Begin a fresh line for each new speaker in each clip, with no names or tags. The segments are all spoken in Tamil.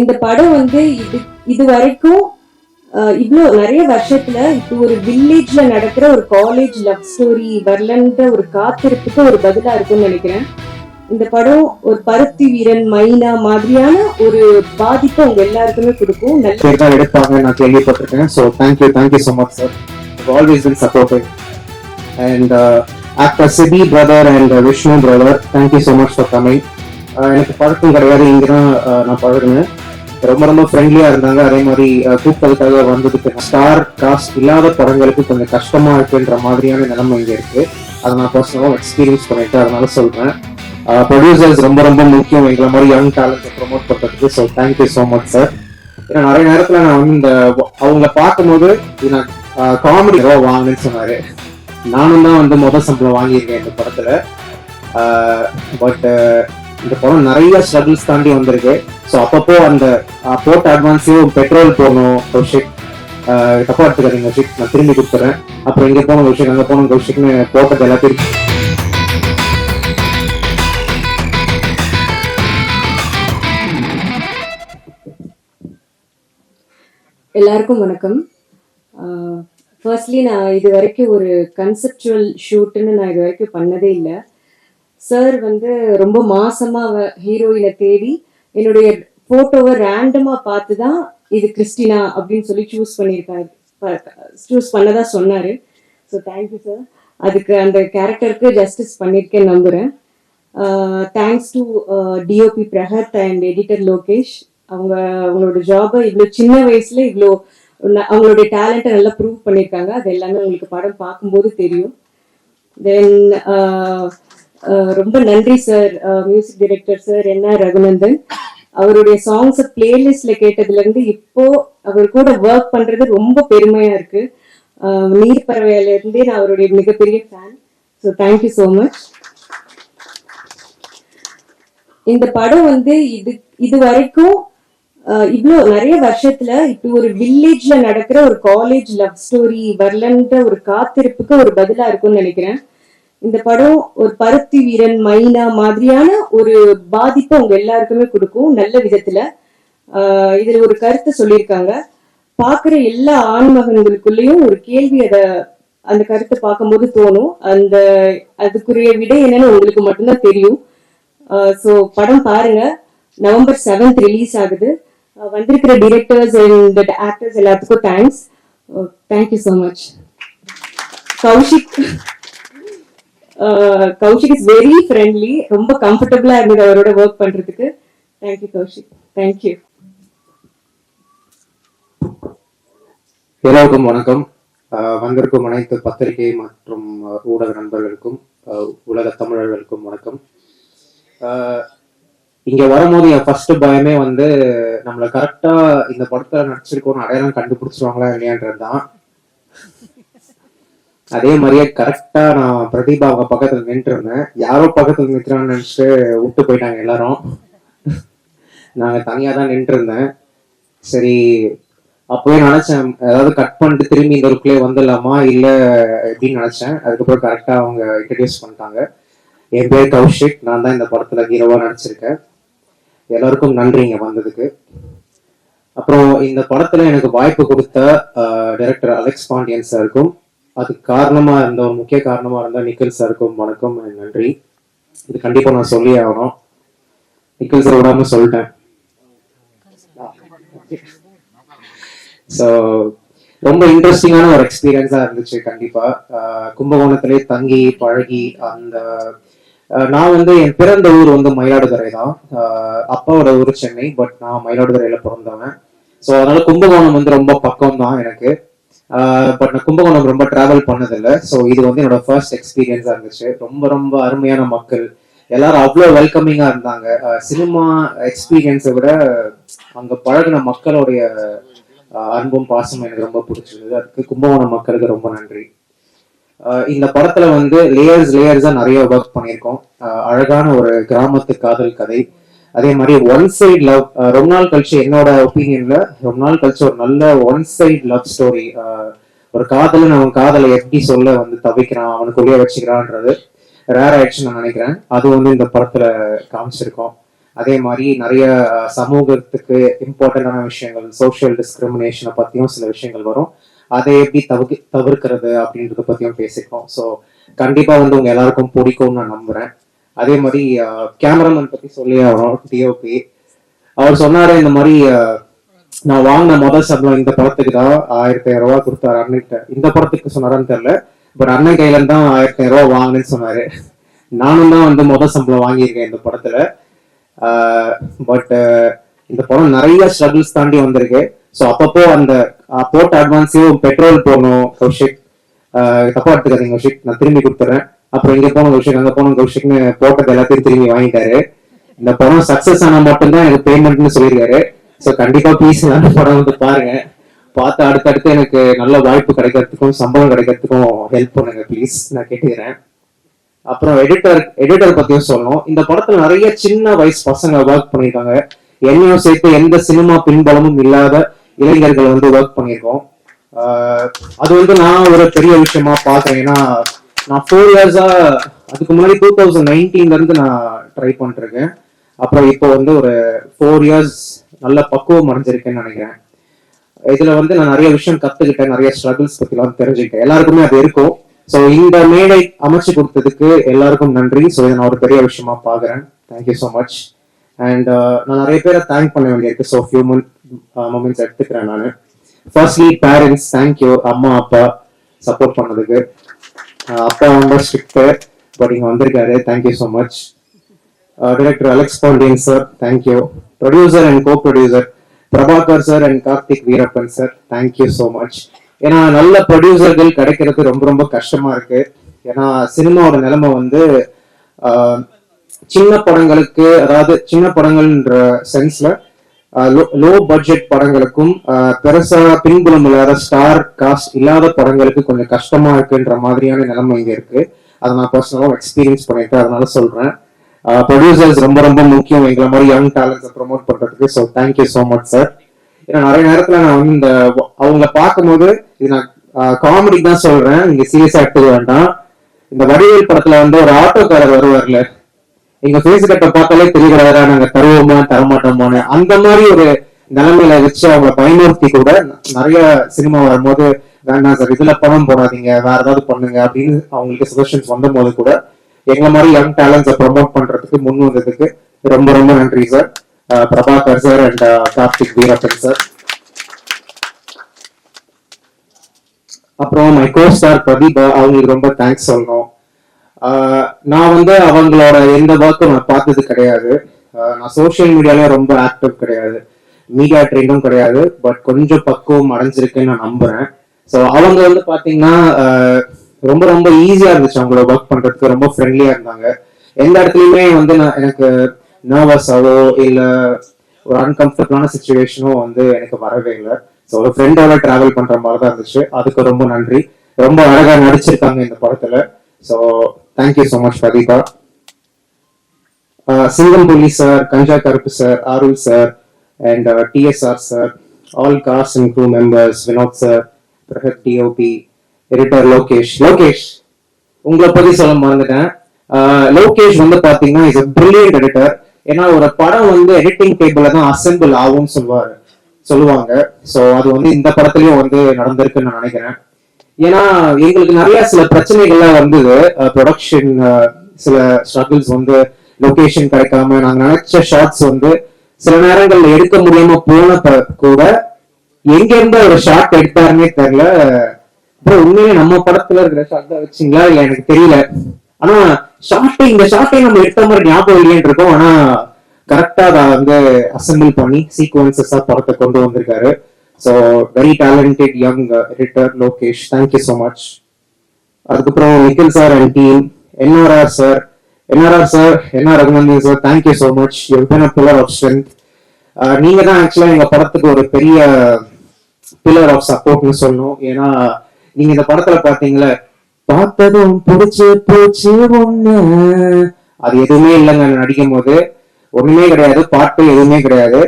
இந்த படம் வந்து இது இது வரைக்கும் இவ்வளோ நிறைய வருஷத்துல இப்போ ஒரு வில்லேஜ்ல நடக்கிற ஒரு காலேஜ் லவ் ஸ்டோரி வரலன்ற ஒரு காத்திருப்புக்கு ஒரு பதிலா இருக்கும்னு நினைக்கிறேன். இந்த படம் ஒரு பருத்தி வீரன் மைனா மாதிரியான ஒரு பாதிப்பை உங்க எல்லாருக்குமே கொடுக்கும். நல்லா
எடுப்பாங்க. நான் கேள்விப்பட்டிருக்கேன். So thank you thank you so much sir always been supporting and actor Sibi brother and Vishnu brother thank you so much for coming எனக்கு பழக்கம் கிடையாது. இங்கே தான் நான் பழகினேன். ரொம்ப ரொம்ப ஃப்ரெண்ட்லியா இருந்தாங்க. அதே மாதிரி கூப்பிட்டதுக்காக வந்ததுக்கு ஸ்டார் காஸ்ட் இல்லாத படங்களுக்கு கொஞ்சம் கஷ்டமா இருக்குன்ற மாதிரியான நிலைமை இங்க இருக்கு. அதை நான் பர்சனலாக எக்ஸ்பீரியன்ஸ் பண்ணிட்டு அதனால சொல்றேன். ப்ரொடியூசர்ஸ் ரொம்ப ரொம்ப முக்கியம். எங்களை மாதிரி யங் டேலண்ட்டை ப்ரொமோட் பண்றதுக்கு. So thank you so much sir ஏன்னா நிறைய நேரத்துல நான் வந்து இந்த அவங்கள பார்க்கும்போது நான் காமெடி ஏதோ வாங்கினேன்னு சொன்னாரு. நானும் தான் வந்து முதல் சம்பளம் வாங்கியிருக்கேன் இந்த படத்துல. பட் இந்த படம் நிறைய ஸ்ட்ரகிள்ஸ் தாண்டி வந்திருக்கு. ஸோ அப்பப்போ அந்த போட்ட அட்வான்ஸையும் பெட்ரோல் போகணும் கௌஷிக் தப்பா எடுத்துக்காதீங்க கௌஷிக் நான் திரும்பி கொடுத்துறேன். அப்புறம் இங்கே போகணும் கௌஷிக் அங்கே போகணும் கௌஷிக்னு போட்டது எல்லாத்தையும்
எல்லாருக்கும் வணக்கம். ஃபர்ஸ்ட்லி நான் இது வரைக்கும் ஒரு கன்செப்டுவல் ஷூட்டுன்னு நான் இது வரைக்கும் பண்ணதே இல்லை. சார் வந்து ரொம்ப மாசமா ஹீரோயினை தேடி என்னுடைய போட்டோவை ரேண்டமா பார்த்து தான் இது கிறிஸ்டினா அப்படின்னு சொல்லி சூஸ் பண்ணியிருக்காரு. சூஸ் பண்ணதா சொன்னாரு. ஸோ தேங்க்யூ சார் அதுக்கு அந்த கேரக்டருக்கு ஜஸ்டிஸ் பண்ணியிருக்கேன் நம்புறேன். Thanks to DOP Prahath and editor Lokesh அவங்க அவங்களோட ஜாபை இவ்வளோ சின்ன வயசுல இவ்வளோ அவங்களுடைய டேலண்ட்டை நல்லா ப்ரூவ் பண்ணியிருக்காங்க. அது எல்லாமே உங்களுக்கு படம் பார்க்கும்போது தெரியும். தென் ரொம்ப நன்றி sir music director sir N R Raghunandan. அவருடைய சாங்ஸை பிளேலிஸ்ட்ல கேட்டதுல இருந்து இப்போ அவர் கூட ஒர்க் பண்றது ரொம்ப பெருமையா இருக்கு. நீர் பறவையில இருந்தே நான் அவருடைய மிகப்பெரிய fan so thank you so much இந்த படம் வந்து இது இது வரைக்கும் இவ்வளோ நிறைய வருஷத்துல இப்போ ஒரு வில்லேஜ்ல நடக்கிற ஒரு காலேஜ் லவ் ஸ்டோரி வரலன்ற ஒரு காத்திருப்புக்கு ஒரு பதிலா இருக்கும்னு நினைக்கிறேன். இந்த படம் ஒரு பருத்தி வீரன் மைனா மாதிரியான ஒரு பாதிப்பை உங்க எல்லாருக்குமே கொடுக்கும் நல்ல விதத்துல. ஆஹ், இதுல ஒரு கருத்தை சொல்லியிருக்காங்க. பாக்குற எல்லா ஆண்மகன்களுக்குள்ளயும் ஒரு கேள்வி அத அந்த கருத்தை பார்க்கும்போது தோணும். அந்த அதுக்குரிய விடை என்னன்னு உங்களுக்கு மட்டும்தான் தெரியும். ஸோ படம் பாருங்க. நவம்பர் செவன்த் ரிலீஸ் ஆகுது. வந்திருக்கிற டிரெக்டர்ஸ் அண்ட் ஆக்டர்ஸ் எல்லாத்துக்கும் thanks thank you so much Kaushik Kaushik is very friendly ரொம்ப கம்ஃபர்டபுளா இருந்தது அவரோட ஒர்க் பண்றதுக்கு. தேங்க்யூ கௌஷிக். தேங்க்யூ
எல்லோருக்கும் வணக்கம். வந்திருக்கும் அனைத்து பத்திரிகை மற்றும் ஊடக நண்பர்களுக்கும் உலக தமிழர்களுக்கும் வணக்கம். ஆஹ் இங்க வரும்போது என் ஃபர்ஸ்ட் பயமே வந்து நம்மள கரெக்டா இந்த படத்துல நடிச்சிருக்கோம்னு அடையாளம் கண்டுபிடிச்சிருவாங்களா இல்லையான்றதுதான். அதே மாதிரியே கரெக்டா நான் பிரதீபா அவங்க பக்கத்துல நின்று இருந்தேன் யாரோ பக்கத்துல நிற்கிறான்னு நினைச்சிட்டு விட்டு போயிட்டாங்க எல்லாரும். நாங்க தனியா தான் நின்று இருந்தேன் சரி அப்பவே நினைச்சேன் அதாவது கட் பண்ணிட்டு திரும்பி இந்த லுக்லயே வந்துடலாமா இல்ல எப்படின்னு நினைச்சேன். அதுக்கப்புறம் கரெக்டா அவங்க இன்ட்ரடியூஸ் பண்ணிட்டாங்க. என் பேர் கௌஷிக். நான் தான் இந்த படத்துல ஹீரோவா நடிச்சிருக்கேன். எல்லாருக்கும் நன்றிங்க வந்ததுக்கு. அப்புறம் இந்த படத்துல எனக்கு வாய்ப்பு கொடுத்த டைரக்டர் அலெக்ஸ் பாண்டியன் சாருக்கும் அதுக்கு காரணமா இருந்த முக்கிய காரணமா இருந்த நிக்கில் சாருக்கும் வணக்கம் நன்றி. இது கண்டிப்பா நான் சொல்லியே ஆகணும். நிக்கில் சார் விடாம சொல்லிட்டேன். ஸோ ரொம்ப இன்ட்ரெஸ்டிங்கான ஒரு எக்ஸ்பீரியன்ஸா இருந்துச்சு கண்டிப்பா. கும்பகோணத்திலே தங்கி பழகி அந்த நான் வந்து என் பிறந்த ஊர் வந்து மயிலாடுதுறை தான். அப்பாவோட ஊர் சென்னை பட் நான் மயிலாடுதுறையில பிறந்தவன். ஸோ அதனால கும்பகோணம் வந்து ரொம்ப பக்கம் தான் எனக்கு. பட் நான் கும்பகோணம் ரொம்ப டிராவல் பண்ணதில்லை. ஸோ இது வந்து என்னோட ஃபர்ஸ்ட் எக்ஸ்பீரியன்ஸாக இருந்துச்சு. ரொம்ப ரொம்ப அருமையான மக்கள். எல்லாரும் அவ்வளோ வெல்கமிங்காக இருந்தாங்க. சினிமா எக்ஸ்பீரியன்ஸை விட அங்கே பழகின மக்களுடைய அன்பும் பாசமும் எனக்கு ரொம்ப பிடிச்சிருந்தது. அதுக்கு கும்பகோணம் மக்களுக்கு ரொம்ப நன்றி. இந்த படத்துல வந்து லேயர்ஸ் லேயர்ஸாக நிறைய ஒர்க் பண்ணியிருக்கோம். அழகான ஒரு கிராமத்து காதல் கதை. அதே மாதிரி ஒன் சைடு லவ் ரொம்ப நாள் கழிச்சு என்னோட ஒப்பீனியன்ல ரொம்ப நாள் கழிச்சு ஒரு நல்ல ஒன் சைடு லவ் ஸ்டோரி ஒரு காதலன் அவன் காதலை எப்படி சொல்ல வந்து தவிக்கிறான் அவனுக்குள்ளேயே வச்சுக்கிறான்றது ரேர் ஆயிடுச்சுன்னு நான் நினைக்கிறேன். அது வந்து இந்த படத்துல காமிச்சிருக்கோம். அதே மாதிரி நிறைய சமூகத்துக்கு இம்பார்ட்டண்டான விஷயங்கள் சோஷியல் டிஸ்கிரிமினேஷனை பத்தியும் சில விஷயங்கள் வரும். அதை எப்படி தவிர்க்க தவிர்க்கிறது அப்படின்றத பத்தியும் பேசியிருக்கோம் ஸோ கண்டிப்பா வந்து உங்க எல்லாருக்கும் பிடிக்கும்னு நான் நம்புறேன். அதே மாதிரி கேமராமேன் பத்தி சொல்லி ஆகணும் டிஓபி அவர் சொன்னாரு இந்த மாதிரி நான் வாங்கின முதல் சம்பளம் இந்த படத்துக்கு தான் ஆயிரத்தி ஐயாயிரம் ரூபாய் கொடுத்தாரு அண்ணன்கிட்ட இந்த படத்துக்கு சொன்னாரான்னு தெரியல பட் அண்ணன் கையில இருந்து தான் ஆயிரத்தி ஐயாயிரம் ரூபாய் வாங்கினேன்னு சொன்னாரு. நானும் தான் வந்து முதல் சம்பளம் வாங்கியிருக்கேன் இந்த படத்துல. பட் இந்த படம் நிறைய ஸ்ட்ரகிள்ஸ் தாண்டி வந்திருக்கு. ஸோ அப்பப்போ அந்த போட்ட அட்வான்ஸையும் பெட்ரோல் போடணும் கௌஷிக் தப்பா எடுத்துக்காதீங்க கௌஷிக் நான் திரும்பி கொடுத்துறேன். அப்புறம் இங்க போன கௌஷிக் அங்க போன கௌஷிக்னு போட்டது எல்லாத்தையும் திரும்பி வாங்கிட்டாரு. இந்த படம் சக்சஸ் ஆனா மட்டும்தான் எனக்கு பேமெண்ட்னு சொல்லியிருக்காரு. ஸோ கண்டிப்பா ப்ளீஸ் அந்த படம் வந்து பாருங்க. பார்த்து அடுத்தடுத்து எனக்கு நல்ல வாய்ப்பு கிடைக்கிறதுக்கும் சம்பளம் கிடைக்கிறதுக்கும் ஹெல்ப் பண்ணுங்க ப்ளீஸ் நான் கேட்டுக்கிறேன். அப்புறம் எடிட்டர் எடிட்டர் பத்தியும் சொல்லணும். இந்த படத்துல நிறைய சின்ன வயசு பசங்க ஒர்க் பண்ணியிருக்காங்க. என்னையும் சேர்த்து எந்த சினிமா பின்பலமும் இல்லாத இளைஞர்கள் வந்து ஒர்க் பண்ணியிருக்கோம். அது வந்து நான் ஒரு பெரிய விஷயமா பாக்குறேன் ஏன்னா நான் ஃபோர் இயர்ஸா அதுக்கு முன்னாடி டூ தௌசண்ட் நைன்டீன்ல இருந்து நான் ட்ரை பண்ணிருக்கேன் அப்புறம் இப்போ வந்து ஒரு ஃபோர் இயர்ஸ் நல்ல பக்குவம் அடைஞ்சிருக்கேன்னு நினைக்கிறேன். இதுல வந்து நான் நிறைய விஷயம் கத்துக்கிட்டேன் நிறைய ஸ்ட்ரகிள்ஸ் பத்திலாம் தெரிஞ்சுக்கிட்டேன். எல்லாருக்குமே அது இருக்கும். ஸோ இந்த மேடை அமைச்சு கொடுத்ததுக்கு எல்லாருக்கும் நன்றி. ஸோ இதை நான் ஒரு பெரிய விஷயமா பாக்குறேன் தேங்க்யூ ஸோ மச் அண்ட் நான் நிறைய பேரை தேங்க் பண்ண வேண்டியிருக்கு. ஸோ ஃபியூ மூமெண்ட்ஸ் எடுத்துக்கிறேன் நான். ஃபர்ஸ்ட்லி பேரண்ட்ஸ் தேங்க்யூ அம்மா அப்பா சப்போர்ட் பண்ணதுக்கு. அப்பா ரொம்ப ஸ்ட்ரிக்ட்டு பட் இங்கே வந்திருக்காரு. Thank you so much director Alex Pandian sir thank you producer and co producer Prabhakar sir and Karthik Veerappan sir thank you so much ஏன்னா நல்ல ப்ரொடியூசர்கள் கிடைக்கிறது ரொம்ப ரொம்ப கஷ்டமா இருக்கு. ஏன்னா சினிமாவோட நிலைமை வந்து சின்ன படங்களுக்கு அதாவது சின்ன படங்கள்ன்ற சென்ஸ்ல லோ பட்ஜெட் படங்களுக்கும் பெருசா பின்புலம் இல்லாத ஸ்டார் காஸ்ட் இல்லாத படங்களுக்கு கொஞ்சம் கஷ்டமா இருக்குன்ற மாதிரியான நிலைமை இங்க இருக்கு. அதை நான் பர்சனலாக எக்ஸ்பீரியன்ஸ் பண்ணிட்டேன் அதனால சொல்றேன். ப்ரொடியூசர்ஸ் ரொம்ப ரொம்ப முக்கியம். எங்களை மாதிரி யங் டேலண்ட்ஸை ப்ரொமோட் பண்றதுக்கு. So thank you so much sir ஏன்னா நிறைய நேரத்துல நான் வந்து இந்த அவங்க அவங்கள பார்க்கும்போது இது நான் காமெடி தான் சொல்றேன். நீங்க சீரியஸா எடுத்துக்க வேண்டாம். இந்த வடிவேல் படத்துல வந்து ஒரு ஆட்டோக்காரர் வருவார்ல. எங்க ஃபேஸ் கட்டை பார்த்தாலே தெரியக்கூடாதா நாங்க தருவோமா தரமாட்டோமான்னு அந்த மாதிரி ஒரு நிலைமையில வச்சு அவங்கள பயன்படுத்தி கூட நிறைய சினிமா வரும்போது வேண்டாம் சார் இதுல பணம் போடாதீங்க வேற ஏதாவது பண்ணுங்க அப்படின்னு அவங்களுக்கு சஜஷன்ஸ் வந்த போது கூட எங்க மாதிரி யங் டேலண்ட்ஸை ப்ரொமோட் பண்றதுக்கு முன் வந்ததுக்கு ரொம்ப ரொம்ப நன்றி sir Prabhakar sir and Karthik Veerappan sir அப்புறம் மை கோ சார் பிரதீப் அவங்களுக்கு ரொம்ப தேங்க்ஸ் சொல்லணும். நான் வந்து அவங்களோட எந்த ஒர்க்கும் நான் பார்த்தது கிடையாது. நான் சோஷியல் மீடியால ரொம்ப ஆக்டிவ் கிடையாது. மீடியா ட்ரெண்டும் கிடையாது. பட் கொஞ்சம் பக்குவம் அடைஞ்சிருக்குன்னு நான் நம்புறேன். ஸோ அவங்க வந்து பார்த்தீங்கன்னா ரொம்ப ரொம்ப ஈஸியா இருந்துச்சு அவங்களோட ஒர்க் பண்றதுக்கு. ரொம்ப ஃப்ரெண்ட்லியா இருந்தாங்க. எந்த இடத்துலயுமே வந்து நான் எனக்கு நர்வஸாவோ இல்ல ஒரு அன்கம்ஃபர்டபுளான சுச்சுவேஷனோ வந்து எனக்கு வரவே இல்லை. ஸோ ஒரு ஃப்ரெண்டோட டிராவல் பண்ற மாதிரி தான் இருந்துச்சு. அதுக்கு ரொம்ப நன்றி. ரொம்ப அழகா நடிச்சிருக்காங்க இந்த படத்துல. So thank you so much Prathiba Singam Puli sir Ganja Karuppu sir Arul sir and DSR sir all cast and crew members Vinoth sir Prahath DOP editor Lokesh Lokesh உங்களை பத்தி சொல்ல மறந்துட்டேன். Uh, லோகேஷ் வந்து பாத்தீங்கன்னா இஸ் a brilliant எடிட்டர் ஏன்னா ஒரு படம் வந்து எடிட்டிங் டேபிள்ல தான் அசெம்பிள் ஆகும்னு சொல்லுவாரு சொல்லுவாங்க. சோ அது வந்து இந்த படத்துலயும் வந்து நடந்திருக்குன்னு நான் நினைக்கிறேன். ஏன்னா எங்களுக்கு நிறைய சில பிரச்சனைகள்லாம் வந்தது. ப்ரொடக்ஷன் சில ஸ்ட்ரகிள்ஸ் வந்து லொகேஷன் கிடைக்காம நாங்க நினைச்ச ஷார்ட்ஸ் வந்து சில நேரங்கள்ல எடுக்க முடியாம போனப்ப கூட எங்க இருந்து ஒரு ஷார்ட் எடுத்தாருன்னே தெரியல. அப்புறம் உண்மையிலே நம்ம படத்துல இருக்கிற ஷார்ட் தான் வச்சிங்களா? இல்ல எனக்கு தெரியல. ஆனா ஷார்ட்டை இந்த ஷார்ட்டை நம்ம எடுத்த மாதிரி ஞாபகம் இல்லைன்னு இருக்கோம். ஆனா கரெக்டா அதை வந்து அசெம்பிள் பண்ணி சீக்வன்சஸா படத்தை கொண்டு வந்திருக்காரு. So very talented young editor Lokesh thank you so much அதுக்கப்புறம் Nikhil sir and team NRR sir NRR sir NR Raghunandan sir thank you so much எவ்வளோ பில்லர் ஆஃப் ஸ்ட்ரென்த் நீங்க தான் ஆக்சுவலா எங்க படத்துக்கு ஒரு பெரிய பில்லர் ஆஃப் சப்போர்ட்னு சொல்லணும். ஏன்னா நீங்க இந்த படத்துல பாத்தீங்களா பார்த்ததும் பிடிச்சு போச்சு ஒண்ணு. அது எதுவுமே இல்லைங்க நடிக்கும் போது ஒண்ணுமே கிடையாது பாட்டு எதுவுமே கிடையாது.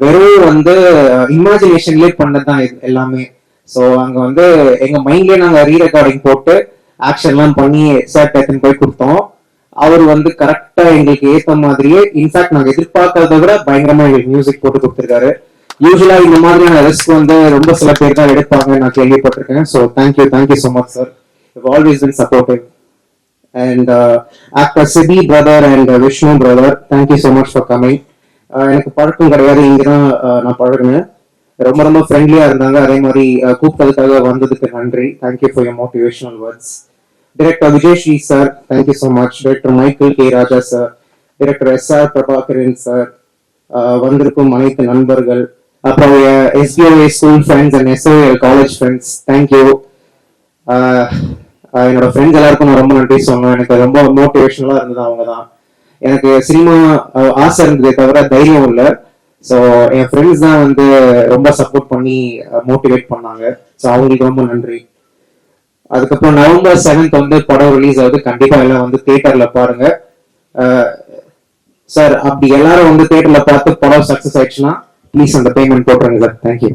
வெறும் வந்து இமேஜினேஷன்லயே பண்ணதான் இது எல்லாமே. ஸோ அங்க வந்து எங்க மைண்ட்லயே நாங்க ரீ ரெக்கார்டிங் போட்டு ஆக்ஷன் எல்லாம் பண்ணி சார் எடுத்துன்னு போய் கொடுத்தோம். அவர் வந்து கரெக்டா எங்களுக்கு ஏத்த மாதிரியே இன்ஃபேக்ட் நாங்க எதிர்பார்க்கறத விட பயங்கரமா எங்களுக்கு மியூசிக் போட்டு கொடுத்துருக்காரு. யூஸ்வலா இந்த மாதிரியான ரிஸ்க் வந்து ரொம்ப சில பேர் தான் எடுப்பாங்க. நான் கேள்விப்பட்டிருக்கேன். So thank you thank you so much sir always been supportive and actor Sibi brother and Vishnu brother thank you so much for coming எனக்கு பழக்கம் கிடையாது இங்கே தான் நான் பழகினேன். ரொம்ப ரொம்ப ஃப்ரெண்ட்லியா இருந்தாங்க. அதே மாதிரி கூப்பிட்டதுக்காக வந்ததுக்கு நன்றி. Thank you for your motivational words director Vijay Sri sir thank you so much director Michael K Raja sir director S R Prabhakaran sir வந்திருக்கும் அனைத்து நண்பர்கள். அப்புறம் SPOA school friends and SOA college friends thank you என்னோட ஃப்ரெண்ட்ஸ் எல்லாருக்கும் நான் ரொம்ப நன்றி சொன்னேன் எனக்கு ரொம்ப மோட்டிவேஷனலாக இருந்தது அவங்க தான் எனக்கு சினிமா ஆசை இருந்ததே தவிர தைரியம் இல்லை. ஸோ என் ஃப்ரெண்ட்ஸ் தான் வந்து ரொம்ப சப்போர்ட் பண்ணி மோட்டிவேட் பண்ணாங்க. ஸோ அவங்களுக்கு ரொம்ப நன்றி. அதுக்கப்புறம் நவம்பர் செவன்த் வந்து படம் ரிலீஸ் ஆகுது. கண்டிப்பா எல்லாம் வந்து தியேட்டர்ல பாருங்க. சார் அப்படி எல்லாரும் வந்து தியேட்டர்ல பார்த்து படம் சக்சஸ் ஆயிடுச்சுன்னா ப்ளீஸ் அந்த பேமெண்ட் போட்டுருங்க சார் தேங்க்யூ